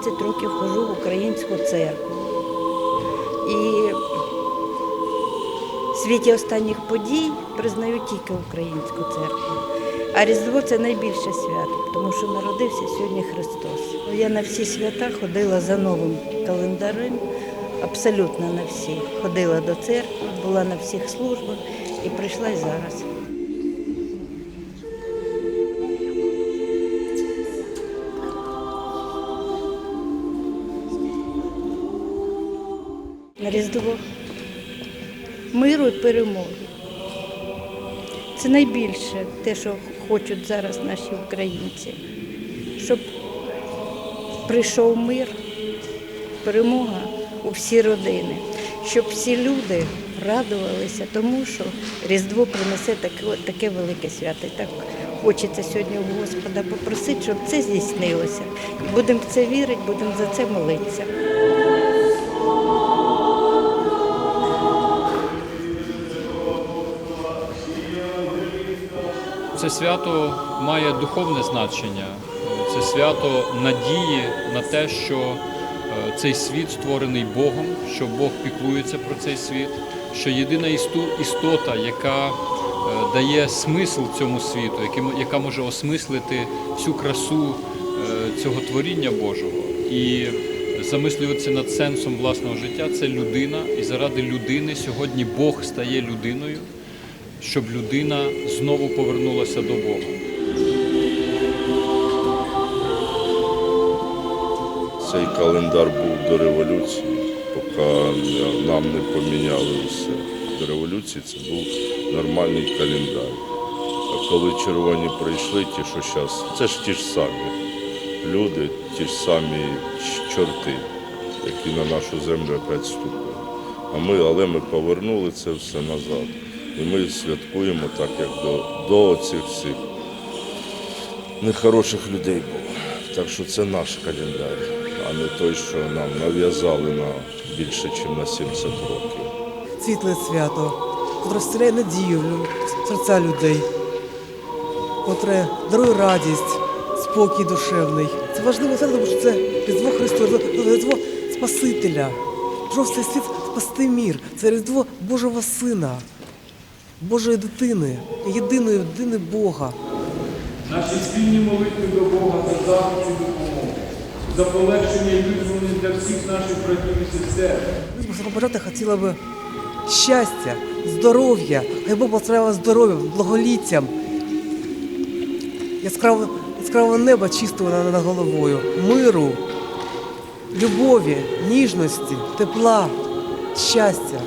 15 років хожу в українську церкву. І в світі останніх подій признаю тільки українську церкву. А Різдво це найбільше свято, тому що народився сьогодні Христос. Я на всі свята ходила за новим календарем, абсолютно на всі. Ходила до церкви, була на всіх службах і прийшла й зараз. Різдво миру і перемоги. Це найбільше те, що хочуть зараз наші українці, щоб прийшов мир, перемога у всі родини, щоб всі люди радувалися тому, що Різдво принесе таке, таке велике свято. І так хочеться сьогодні у Господа попросити, щоб це здійснилося. Будемо в це вірити, будемо за це молитися. Це свято має духовне значення. Це свято надії на те, що е, цей світ створений Богом, що Бог піклується про цей світ, що єдина істота, яка е, дає смисл цьому світу, яка може осмислити всю красу е, цього творіння Божого і замислюватися над сенсом власного життя, це людина. І заради людини сьогодні Бог стає людиною щоб людина знову повернулася до Бога. Цей календар був до революції, поки нам не поміняли все. До революції це був нормальний календар. А коли червоні прийшли, ті, що зараз, це ж ті ж самі люди, ті ж самі чорти, які на нашу землю опять ступили. А ми, але ми повернули це все назад. І ми святкуємо так, як до, до цих всіх нехороших людей було. Так що це наш календар, а не той, що нам нав'язали на більше, ніж на 70 років. світле свято, котре надію в серця людей, котре дарує радість, спокій душевний. Це важливе свято, тому що це Різдво Христове, Різдво Спасителя. Цей світ спасти мір. Це Різдво Божого Сина, Божої дитини, єдиної дитини Бога. Наші спільні молитви до Бога за захист і допомогу, за полегшення і визволення для всіх наших братів і сестер. Ми побажати хотіла би щастя, здоров'я, хай Бог благословляє здоров'ям, благоліттям, яскравого, яскравого неба чистого над над головою, миру, любові, ніжності, тепла, щастя.